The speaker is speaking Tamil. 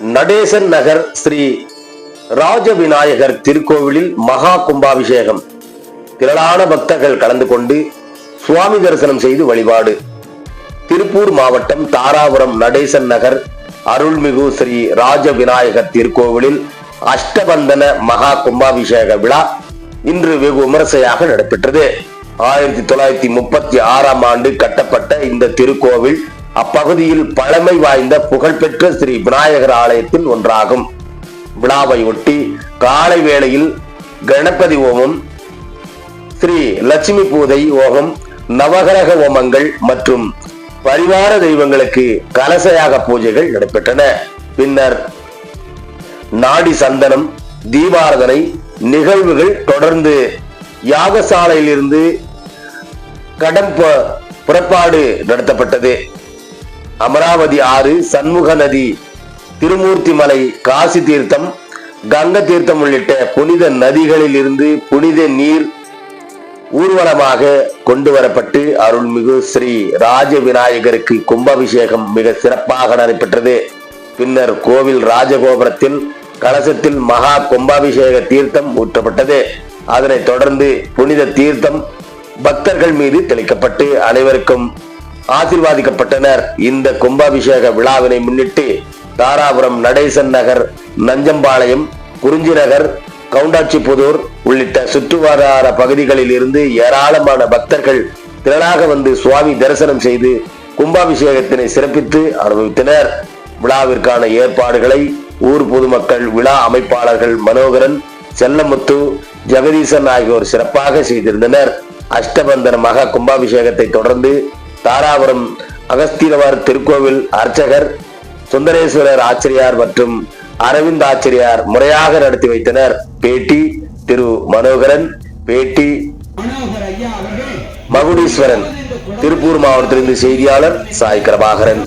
நடேசன் நகர் ஸ்ரீ ராஜவிநாயகர் திருக்கோவிலில் மகா கும்பாபிஷேகம். திரளான பக்தர்கள் கலந்து கொண்டு சுவாமி தரிசனம் செய்து வழிபாடு. திருப்பூர் மாவட்டம் தாராபுரம் நடேசன் நகர் அருள்மிகு ஸ்ரீ ராஜ விநாயகர் திருக்கோவிலில் அஷ்டபந்தன மகா கும்பாபிஷேக விழா இன்று வெகு விமரிசையாக நடைபெற்றது. ஆயிரத்தி தொள்ளாயிரத்தி முப்பத்தி ஆறாம் ஆண்டு கட்டப்பட்ட இந்த திருக்கோவில் அப்பகுதியில் பழமை வாய்ந்த புகழ்பெற்ற ஸ்ரீ விநாயகர் ஆலயத்தில் ஒன்றாகும். விழாவை ஒட்டி காலை வேளையில் கணபதி ஓமம் ஸ்ரீ லட்சுமி பூதை ஓகம் நவகிரக ஓமங்கள் மற்றும் பரிவார தெய்வங்களுக்கு கலசயாக பூஜைகள் நடைபெற்றன. பின்னர் நாடி சந்தனம் தீபாரதனை நிகழ்வுகள் தொடர்ந்து யாகசாலையிலிருந்து கடம் புறப்பாடு நடத்தப்பட்டது. அமராவதி ஆறு சண்முக நதி திருமூர்த்தி மலை காசி தீர்த்தம் கங்க தீர்த்தம் உள்ளிட்ட புனித நதிகளில் இருந்து புனித நீர் ஊர்வலமாக கொண்டு வரப்பட்டு அருள்மிகு ஸ்ரீ ராஜ விநாயகருக்கு கும்பாபிஷேகம் மிக சிறப்பாக நடைபெற்றது. பின்னர் கோவில் ராஜகோபுரத்தில் கலசத்தில் மகா கும்பாபிஷேக தீர்த்தம் ஊற்றப்பட்டது. அதனைத் தொடர்ந்து புனித தீர்த்தம் பக்தர்கள் மீது தெளிக்கப்பட்டு அனைவருக்கும் ஆசிர்வாதிக்கப்பட்டனர். இந்த கும்பாபிஷேக விழாவினை முன்னிட்டு தாராபுரம் நடேசன் நகர் நஞ்சம்பாளையம் குறிஞ்சி நகர் கவுண்டாட்சிபுதூர் உள்ளிட்ட சுற்றுவாதார பகுதிகளில் இருந்து ஏராளமான பக்தர்கள் திரளாக வந்து சுவாமி தரிசனம் செய்து கும்பாபிஷேகத்தினை சிறப்பித்து அனுபவித்தனர். விழாவிற்கான ஏற்பாடுகளை ஊர் பொதுமக்கள் விழா அமைப்பாளர்கள் மனோகரன் செல்லமுத்து ஜெகதீசன் ஆகியோர் சிறப்பாக செய்திருந்தனர். அஷ்டபந்தன மகா கும்பாபிஷேகத்தை தொடர்ந்து தாராபுரம் அகஸ்தீரவார் திருக்கோவில் அர்ச்சகர் சுந்தரேஸ்வரர் ஆச்சரியார் மற்றும் அரவிந்த் ஆச்சரியார் முறையாக நடத்தி வைத்தனர். பேட்டி திரு மனோகரன் பேட்டி மகுடீஸ்வரன் திருப்பூர் மாவட்டத்திலிருந்து செய்தியாளர் சாய் கிரபாகரன்